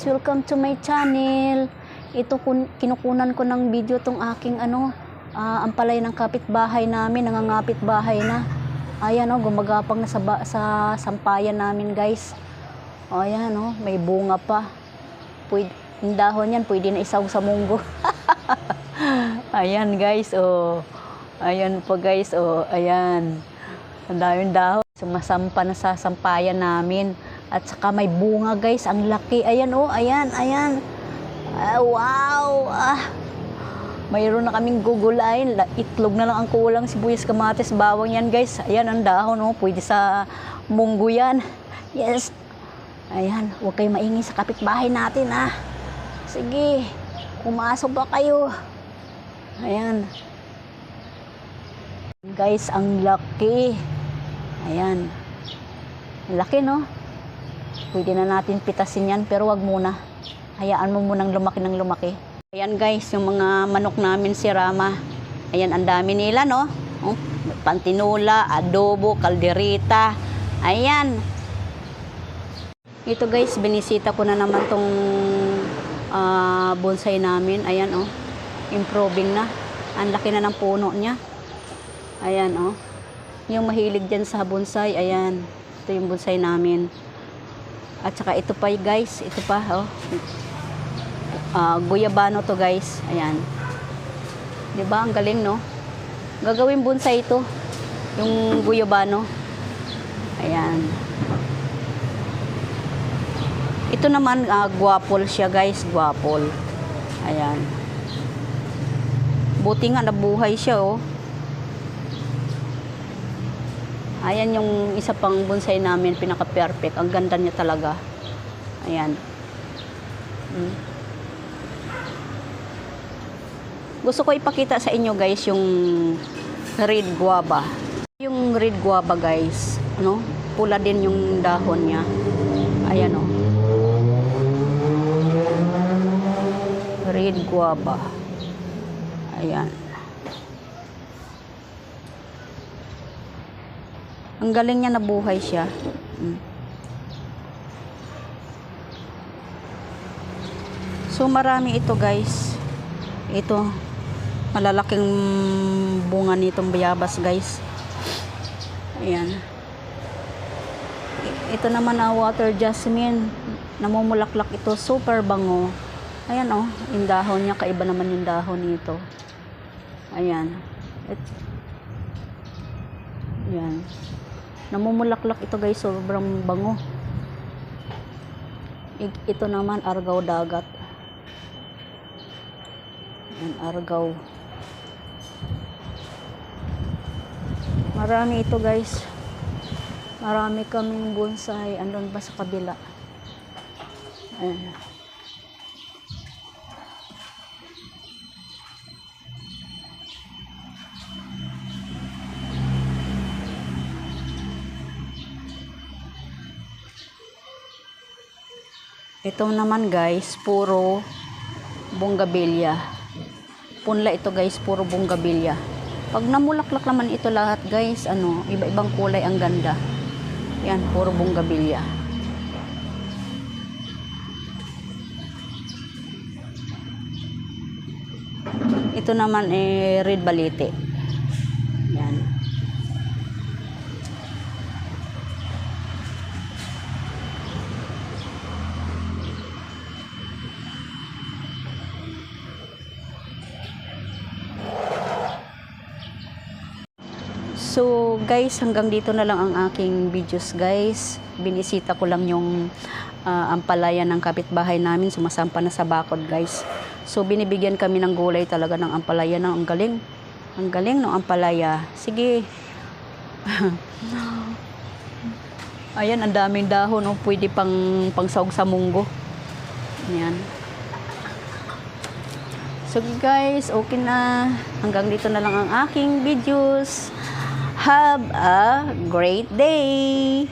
guys, welcome to my channel. Ito kun, kinukunan ko ng video tong aking ano, ah, ampalay ng kapitbahay namin, nangangapit bahay na. Ayan oh, gumagapang na sa, sa sampayan namin guys. O ayan oh, may bunga pa. Pwede, yung dahon yan, pwede na isaw sa munggo. ayan guys, oh. Ayan po guys, oh, ayan. Ang daming dahon. Sumasampa na sa sampayan namin. At saka may bunga guys, ang laki. Ayan oh, ayan, ayan. Ah, wow! Ah. Mayroon na kaming gugulain. La- Itlog na lang ang kulang. Sibuyas, kamatis, bawang yan guys. Ayan ang dahon oh. Pwede sa munggo yan. Yes. Ayan, huwag kayo maingay sa kapitbahay natin ah. Sige, pumasok ba kayo? Ayan. Guys, ang laki. Ayan. Laki, no? Pwede na natin pitasin yan, pero wag muna. Hayaan mo munang lumaki ng lumaki. Ayan guys, yung mga manok namin si Rama. Ayan, ang dami nila, no? Oh, pantinula, adobo, kalderita. Ayan. Ito guys, binisita ko na naman tong ah, bonsai namin. Ayan, oh. Improving na. Ang laki na ng puno niya. Ayan, oh. Yung mahilig dyan sa bonsai, ayan. Ito yung bonsai namin. At saka ito pa, guys. Ito pa, oh. Ah, guyabano to, guys. Ayan. 'Di ba Ang galing, no? Gagawin bonsai ito. Yung guyabano. Ayan. Ito naman, ah, guwapol siya, guys. Guwapol. Ayan. Buti nga nabuhay siya, oh. Ayan yung isa pang bonsai namin, pinaka-perfect. Ang ganda niya talaga. Ayan. Mm. Gusto ko ipakita sa inyo guys yung red guava. Yung red guava guys, ano? Pula din yung dahon niya. Ayan oh. Red guava. Ayan. Ang galing niya nabuhay siya. Mm. So marami ito guys. Ito malalaking bunga nitong bayabas guys. Ayan. Ito naman na water jasmine. Namumulaklak ito. Super bango. Ayan oh. Yung dahon niya. Kaiba naman yung dahon nito. Ayan. It- Ayan. Namumulaklak ito guys. Sobrang bango. Ito naman argaw dagat. Ayan, argaw. Marami ito guys. Marami kaming bonsai. Andun pa sa kabila. Ayan. Ito naman guys, puro bonggabilya. Punla ito guys, puro bonggabilya. Pag namulaklak naman ito lahat guys, ano, iba-ibang kulay ang ganda. Yan, puro bonggabilya. Ito naman eh red balete. So guys, hanggang dito na lang ang aking videos guys. Binisita ko lang yung ah, ampalaya ng kapitbahay namin. Sumasampa na sa bakod guys. So binibigyan kami ng gulay talaga ng ampalaya ng ang galing. Ang galing ng ampalaya. Sige. Ayan, ang daming dahon. Oh. Pwede pang pangsawag sa munggo. Ayan. So guys, okay na. Hanggang dito na lang ang aking videos. Have a great day!